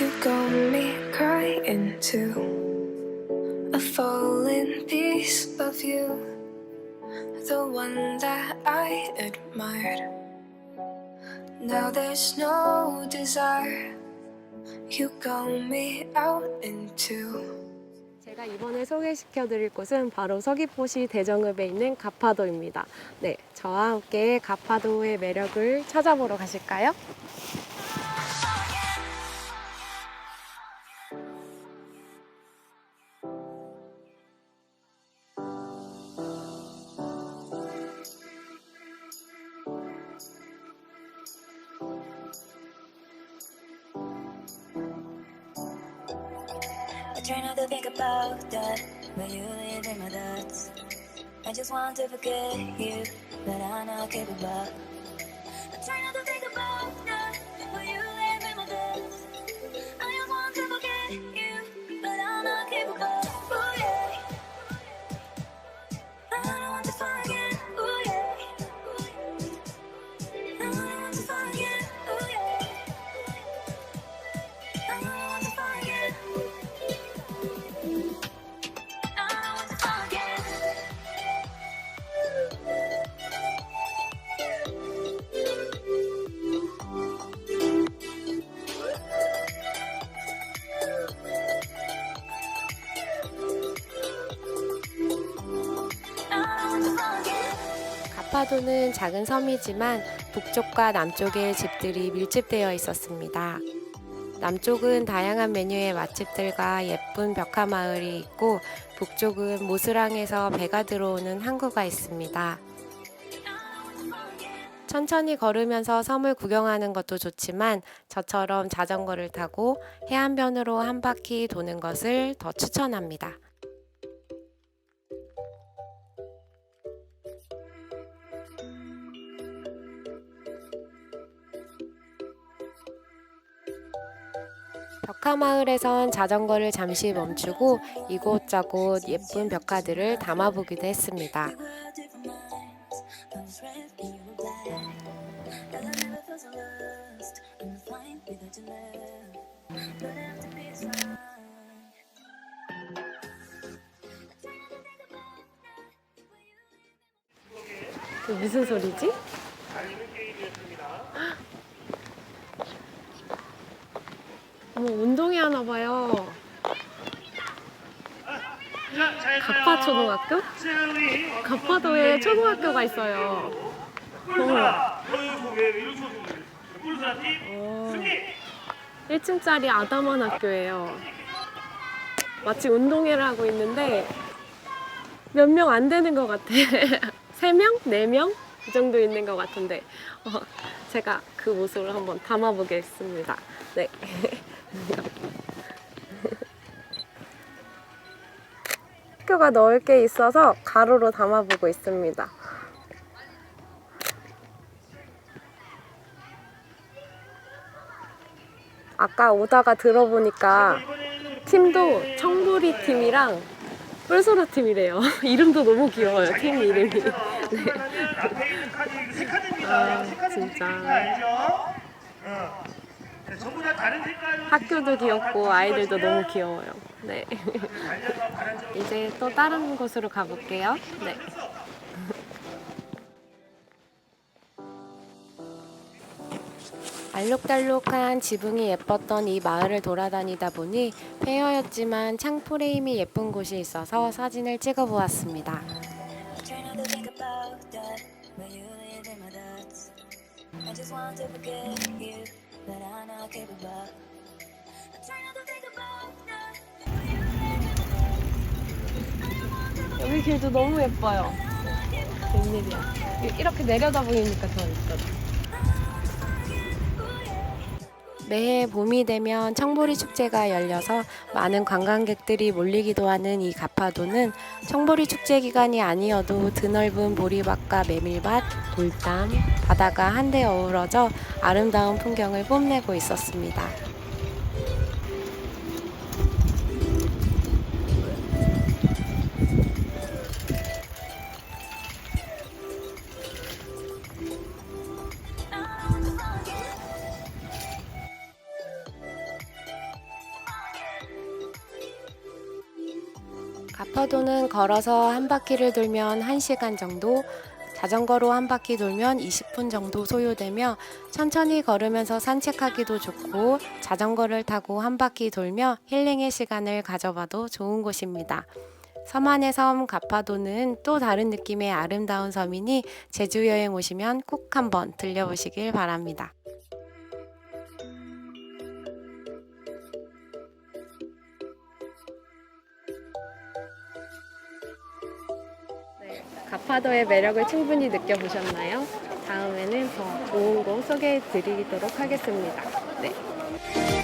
You got me crying too. A falling piece of you, the one that I admired. Now there's no desire. You got me out into. 제가 이번에 소개시켜 드릴 곳은 바로 서귀포시 대정읍에 있는 가파도입니다. 네, 저와 함께 가파도의 매력을 찾아보러 가실까요? I try not to think about that, but you live in my thoughts. I just want to forget you, but I'm not capable. 가파도는 작은 섬이지만 북쪽과 남쪽의 집들이 밀집되어 있었습니다. 남쪽은 다양한 메뉴의 맛집들과 예쁜 벽화 마을이 있고 북쪽은 모스랑에서 배가 들어오는 항구가 있습니다. 천천히 걸으면서 섬을 구경하는 것도 좋지만 저처럼 자전거를 타고 해안변으로 한 바퀴 도는 것을 더 추천합니다. 벽화 마을에선 자전거를 잠시 멈추고 이곳저곳 예쁜 벽화들을 담아보기도 했습니다. 그 무슨 소리지? 어머 운동회 하나 봐요. 가파 초등학교? 가파도에 초등학교가 있어요. 어, 승리 1층짜리 아담한 학교예요. 마치 운동회를 하고 있는데 몇 명 안 되는 것 같아. 3명? 4명? 이 정도 있는 것 같은데 어, 제가 그 모습을 한번 담아보겠습니다. 네. 학교가 넓게 있어서 가로로 담아보고 있습니다. 아까 오다가 들어보니까 팀도 청보리 팀이랑 뿔소라 팀이래요. 이름도 너무 귀여워요. 팀 이름이. 네. 아, 진짜. 학교도 귀엽고 아이들도 너무 귀여워요. 네. 이제 또 다른 곳으로 가볼게요. 네. 알록달록한 지붕이 예뻤던 이 마을을 돌아다니다 보니 폐허였지만 창프레임이 예쁜 곳이 있어서 사진을 찍어 보았습니다. But. I not capable. I try not to think about that, 여기 길도 너무 예뻐요. 웬일이야. 이렇게 내려다 보이니까 더 예쁘 매해 봄이 되면 청보리 축제가 열려서 많은 관광객들이 몰리기도 하는 이 가파도는 청보리 축제 기간이 아니어도 드넓은 보리밭과 메밀밭, 돌담, 바다가 한데 어우러져 아름다운 풍경을 뽐내고 있었습니다. 가파도는 걸어서 한 바퀴를 돌면 1시간 정도, 자전거로 한 바퀴 돌면 20분 정도 소요되며 천천히 걸으면서 산책하기도 좋고 자전거를 타고 한 바퀴 돌며 힐링의 시간을 가져봐도 좋은 곳입니다. 서만의 섬 가파도는 또 다른 느낌의 아름다운 섬이니 제주 여행 오시면 꼭 한번 들려보시길 바랍니다. 가파도의 매력을 충분히 느껴보셨나요? 다음에는 더 좋은 곳 소개해 드리도록 하겠습니다. 네.